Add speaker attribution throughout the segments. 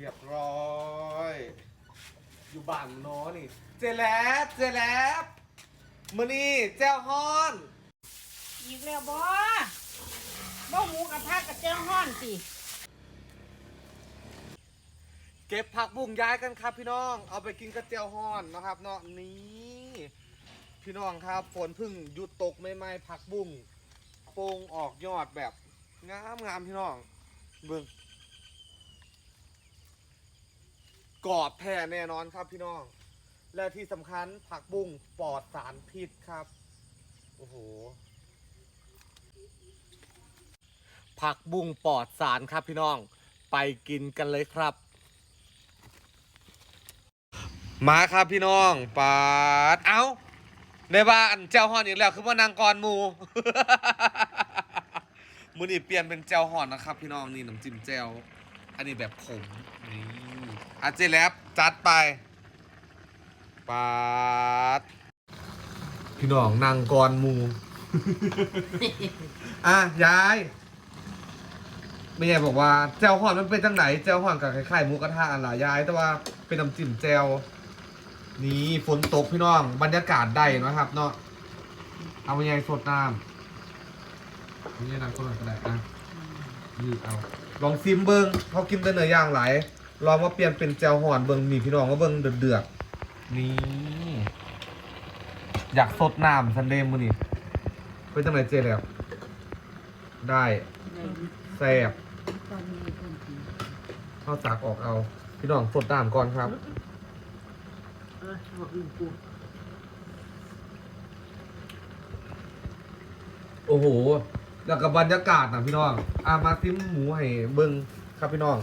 Speaker 1: รียบร้อย อยู่บ้านเน้อนี่ เจแล้วเจแล้วมือนี่แจ้วฮ้อน
Speaker 2: อีกแล้วบ่บ่หมูกระทะกับเจ้าห้อนสิ
Speaker 1: เก็บผักบุ้งย้ายกันครับพี่น้อง เอาไปกินกระเจียวฮ้อนนะครับเนาะนี่ พี่น้องครับฝนเพึ่งหยุดตกไม่ไม่ๆผักบุ้งโป่งออกยอดแบบงามงามๆพี่น้องเบิ่ง กรอบแท้แน่นอนครับพี่น้อง และที่สำคัญผักบุ้งปลอดสารพิษครับ โอ้โห ผักบุ้งปลอดสารครับพี่น้อง ไปกินกันเลยครับ มาครับพี่น้องปาด เอาในบ้านเจ้าห่อนอีกแล้วคือว่านางกรมู มือนี่เปลี่ยนเป็นเจ้าห่อนนะครับ พี่น้องนี่น้ำจิ้มแจ่วอันนี้แบบขมนี่ อาเจแลบจัดไปปาดพี่น้องนางกรมู อะยายไม่ยายบอกว่าแจวห่อนมันเป็นจังไหนแจวห่อนกับคล้ายๆหมูกระทะอันละยาย แต่ว่าเป็นน้ำจิ้มแจวนี่ฝนตกพี่น้อง บรรยากาศได้นะครับ เนาะเอาไปยายสดน้ำนี่น้ำก็หน่อยก็ได้อะนี่เอา ลองซิมเบิงเขากินแต่เนื้อย่างหลาย ลองมาเปลี่ยนเป็นแจวห่อนเบิงนี่พี่น้องก็เบิงเดือดๆนี่ อยากสดน้ำซันเดย์มือนี่เป็นจังไหนเจแล้วได้แซ่บ
Speaker 2: ตอนนี้คนกิน
Speaker 1: เข้าสากออกเอา พี่น้องสดน้ำก่อนครับ
Speaker 2: เออบอกอื่นกู
Speaker 1: โอ้โหแล้วกับบรรยากาศนะพี่น้องอามาซิมหมูให้เบิ้งครับพี่น้อง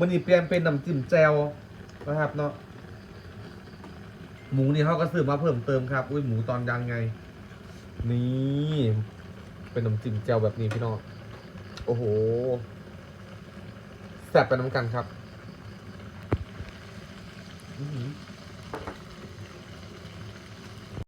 Speaker 1: มันนี่เปลี่ยนเป็นน้ำจิ้มแจวนะครับเนาะหมูนี่เขาก็ซื้อมาเพิ่มเติมครับ อุ้ยหมูตอนยังไง นี่ เป็นน้ำจิ้มแจวแบบนี้พี่น้องโอ้โหแซ่บไปน้ำกันครับอื